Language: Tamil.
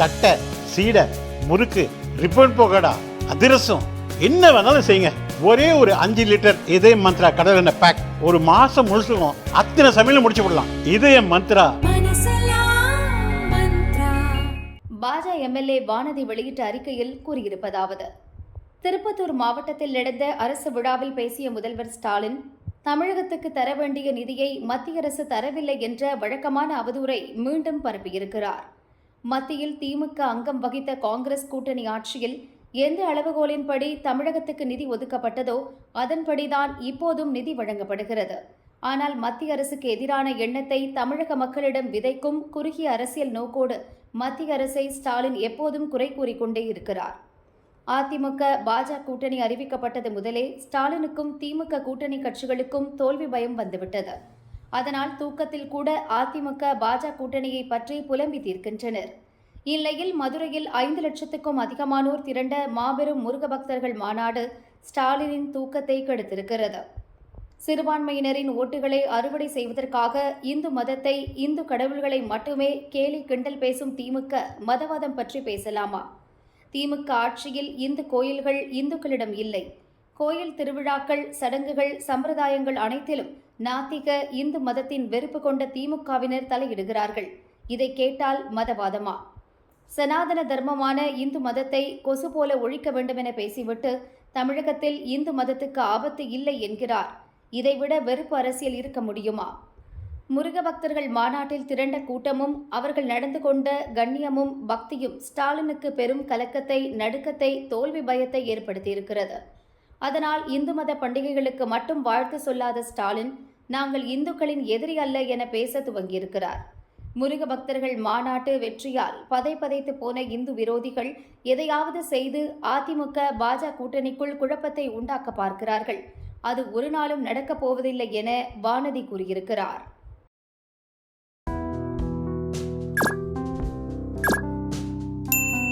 தட்டை சீடை முறுக்கு ரிப்பன் போகடா அதிரசம். என்ன வேணாலும் செய்யுங்க. ஒரே ஒரு அஞ்சு லிட்டர் இதய மந்த்ரா கடல் எண்ணெய் பேக் ஒரு மாசம் முழுசுக்கும் அத்தனை சமையலும் முடிச்சு விடலாம். இதய மந்த்ரா. பாஜ எம்எல்ஏ வானதி வெளியிட்ட அறிக்கையில் கூறியிருப்பதாவது திருப்பத்தூர் மாவட்டத்தில் நடந்த அரசு விழாவில் பேசிய முதல்வர் ஸ்டாலின் தமிழகத்துக்கு தர வேண்டிய நிதியை மத்திய அரசு தரவில்லை என்ற வழக்கமான அவதூறை மீண்டும் பரப்பியிருக்கிறார். மத்தியில் திமுக அங்கம் வகித்த காங்கிரஸ் கூட்டணி ஆட்சியில் எந்த அளவுகோலின்படி தமிழகத்துக்கு நிதி ஒதுக்கப்பட்டதோ அதன்படிதான் இப்போதும் நிதி வழங்கப்படுகிறது. ஆனால் மத்திய அரசுக்கு எதிரான எண்ணத்தை தமிழக மக்களிடம் விதைக்கும் குறுகிய அரசியல் நோக்கோடு மத்திய அரசை ஸ்டாலின் எப்போதும் குறை கூறிக்கொண்டே இருக்கிறார். அதிமுக பாஜக கூட்டணி அறிவிக்கப்பட்டது முதலே ஸ்டாலினுக்கும் திமுக கூட்டணி கட்சிகளுக்கும் தோல்வி பயம் வந்துவிட்டது. அதனால் தூக்கத்தில் கூட அதிமுக பாஜக கூட்டணியை பற்றி புலம்பி தீர்க்கின்றனர். இந்நிலையில் மதுரையில் ஐந்து லட்சத்துக்கும் அதிகமானோர் திரண்ட மாபெரும் முருக பக்தர்கள் மாநாடு ஸ்டாலினின் தூக்கத்தை கெடுத்திருக்கிறது. சிறுபான்மையினரின் ஓட்டுகளை அறுவடை செய்வதற்காக இந்து மதத்தை இந்து கடவுள்களை மட்டுமே கேலி கிண்டல் பேசும் திமுக மதவாதம் பற்றி பேசலாமா? திமுக ஆட்சியில் இந்து கோயில்கள் இந்துக்களிடம் இல்லை. கோயில் திருவிழாக்கள் சடங்குகள் சம்பிரதாயங்கள் அனைத்திலும் நாத்திக இந்து மதத்தின் வெறுப்பு கொண்ட திமுகவினர் தலையிடுகிறார்கள். இதை கேட்டால் மதவாதமா? சனாதன தர்மமான இந்து மதத்தை கொசு போல ஒழிக்க வேண்டுமென பேசிவிட்டு தமிழகத்தில் இந்து மதத்துக்கு ஆபத்து இல்லை என்கிறார். இதைவிட வெறுப்பு அரசியல் இருக்க முடியுமா? முருக பக்தர்கள் மாநாட்டில் திரண்ட கூட்டமும் அவர்கள் நடந்து கொண்ட கண்ணியமும் பக்தியும் ஸ்டாலினுக்கு பெரும் கலக்கத்தை நடுக்கத்தை தோல்வி பயத்தை ஏற்படுத்தியிருக்கிறது. அதனால் இந்து மத பண்டிகைகளுக்கு மட்டும் வாழ்த்து சொல்லாத ஸ்டாலின் நாங்கள் இந்துக்களின் எதிரி அல்ல என பேச துவங்கியிருக்கிறார். முருக பக்தர்கள் மாநாட்டு வெற்றியால் பதை பதைத்து போன இந்து விரோதிகள் எதையாவது செய்து அதிமுக பாஜக கூட்டணிக்குள் குழப்பத்தை உண்டாக்க பார்க்கிறார்கள். அது ஒரு நாளும் நடக்கப் போவதில்லை என வானதி கூறியிருக்கிறார்.